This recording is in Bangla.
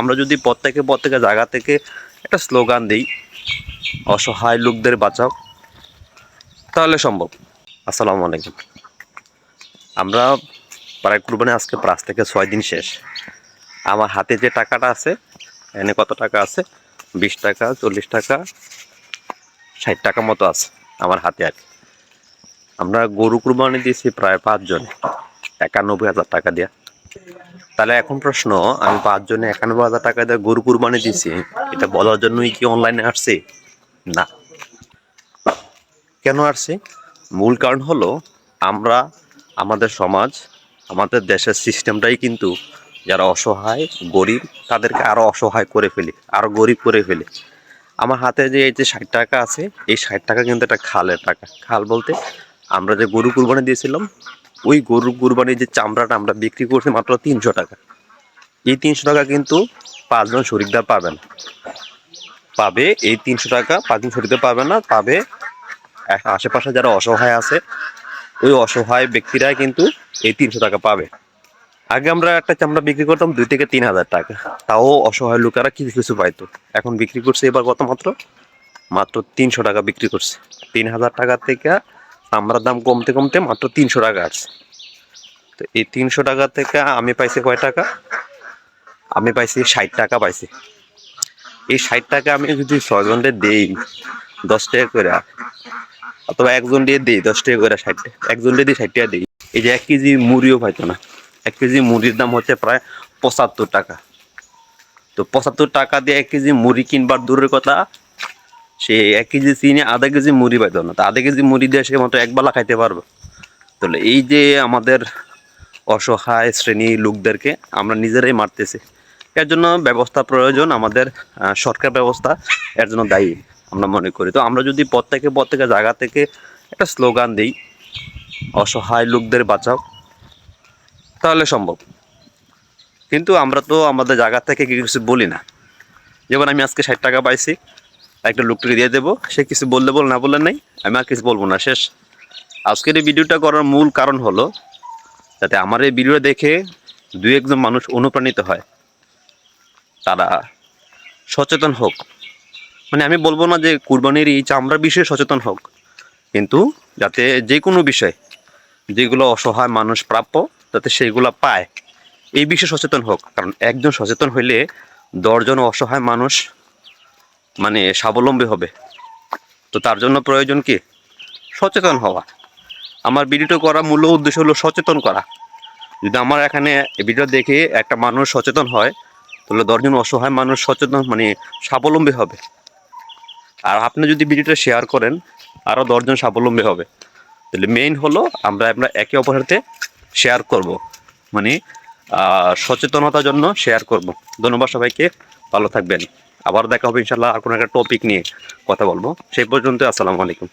আমরা যদি প্রত্যেকে প্রত্যেকে জায়গা থেকে একটা স্লোগান দিই, অসহায় লোকদের বাঁচাও, তাহলে সম্ভব। আসসালামু আলাইকুম। আমরা প্রায় কুরবানি, আজকে পাঁচ থেকে ছয় দিন শেষ। আমার হাতে যে টাকাটা আছে, এনে কত টাকা আছে? বিশ টাকা, চল্লিশ টাকা, ষাট টাকা মতো আছে আমার হাতে আর আমরা গরু কুরবানি দিয়েছি প্রায় পাঁচজন, একানব্বই হাজার টাকা দিয়া। তাহলে এখন প্রশ্ন, আমি পাঁচজনে একানব্বই হাজার টাকা দিয়ে গরু কুরবানি দিছি, এটা বলার জন্যই কি অনলাইনে আসছে? না। কেন আসছে? মূল কারণ হলো, আমরা, আমাদের সমাজ, আমাদের দেশের সিস্টেমটাই কিন্তু যারা অসহায়, গরিব, তাদেরকে আরও অসহায় করে ফেলি আরও গরিব করে ফেলি। আমার হাতে যে এই যে ষাট টাকা আছে, এই ষাট টাকা কিন্তু একটা খালের টাকা। খাল বলতে, আমরা যে গরু কুরবানি দিয়েছিলাম ওই গরু, কুরবানির যে চামড়াটা আমরা বিক্রি করছি মাত্র তিনশো টাকা। এই তিনশো টাকা কিন্তু পাঁচজন শরিকদার পাবে না। পাবে এই তিনশো টাকা পাঁচজন শরিকদার পাবে না, পাবে আশেপাশে যারা অসহায় আছে, ওই অসহায় ব্যক্তিরাই কিন্তু এই তিনশো টাকা পাবে। আগে আমরা একটা চামড়া বিক্রি করতাম দুই থেকে তিন হাজার টাকা। তাও অসহায় লোকেরা কিছু কিছু পাইতো। এখন বিক্রি করছে এবার কত মাত্র? মাত্র তিনশো টাকা বিক্রি করছে। তিন হাজার টাকা থেকে চামড়ার দাম কমতে কমতে মাত্র তিনশো টাকা আছে। তো এই তিনশো টাকা থেকে আমি পাইছি কয় টাকা? আমি পাইছি ষাট টাকা পাইছি। এই ষাট টাকা আমি যদি ছয়জনকে দেই, দশ টাকা করে, অথবা একজন দিয়ে দিই, দশ টাকা করে ষাট টাকা, একজন দিয়ে দিই ষাট টাকা দিই, এই যে এক কেজি মুড়িও পাইতো না। এক কেজি মুড়ির দাম হচ্ছে প্রায় পঁচাত্তর টাকা। তো পঁচাত্তর টাকা দিয়ে এক কেজি মুড়ি কিনবার দূরের কথা সে এক কেজি চিনি, আধা কেজি মুড়ি পাইতো না। তো আধা কেজি মুড়ি দিয়ে সে মাত্র একবেলা খাইতে পারবে। তাহলে এই যে আমাদের অসহায় শ্রেণি লোকদেরকে আমরা নিজেরাই মারতেছি। এর জন্য ব্যবস্থা প্রয়োজন, আমাদের সরকার ব্যবস্থা এর জন্য দায়ী, আমরা মনে করি। তো আমরা যদি প্রত্যেকে প্রত্যেকের জায়গা থেকে একটা স্লোগান দিই, অসহায় লোকদের বাঁচাও, তাহলে সম্ভব। কিন্তু আমরা তো আমাদের জায়গা থেকে কিছু বলি না। যেমন আমি আজকে ষাট টাকা পাইছি একটা লোকটিকে দিয়ে দেবো। সে কিছু বললে বল, না বললে নাই, আমি আর কিছু বলব না, শেষ। আজকের এই ভিডিওটা করার মূল কারণ হলো, যাতে আমার এই ভিডিও দেখে দু একজন মানুষ অনুপ্রাণিত হয়। তারা সচেতন হোক। মানে আমি বলব না যে কুরবানির এই চামড়ার বিষয়ে সচেতন হোক, কিন্তু যাতে যে কোনো বিষয় যেগুলো অসহায় মানুষ প্রাপ্য, যাতে সেইগুলো পায়, এই বিষয়ে সচেতন হোক। কারণ একজন সচেতন হইলে দশজন অসহায় মানুষ মানে স্বাবলম্বী হবে। তো তার জন্য প্রয়োজন কি? সচেতন হওয়া। আমার ভিডিওটা করা মূল উদ্দেশ্য হলো সচেতন করা। যদি আমার এখানে ভিডিও দেখে একটা মানুষ সচেতন হয়, তাহলে দশজন অসহায় মানুষ সচেতন মানে স্বাবলম্বী হবে। আর আপনি যদি ভিডিওটা শেয়ার করেন আরও দশজন স্বাবলম্বী হবে। তাহলে মেইন হলো আমরা আমরা একে অপরের শেয়ার করব। মানে সচেতনতার জন্য শেয়ার করব। ধন্যবাদ সবাইকে। ভালো থাকবেন। আবার দেখা হবে ইনশাল্লাহ আর কোনো একটা টপিক নিয়ে কথা বলব। সেই পর্যন্ত আসসালামু আলাইকুম।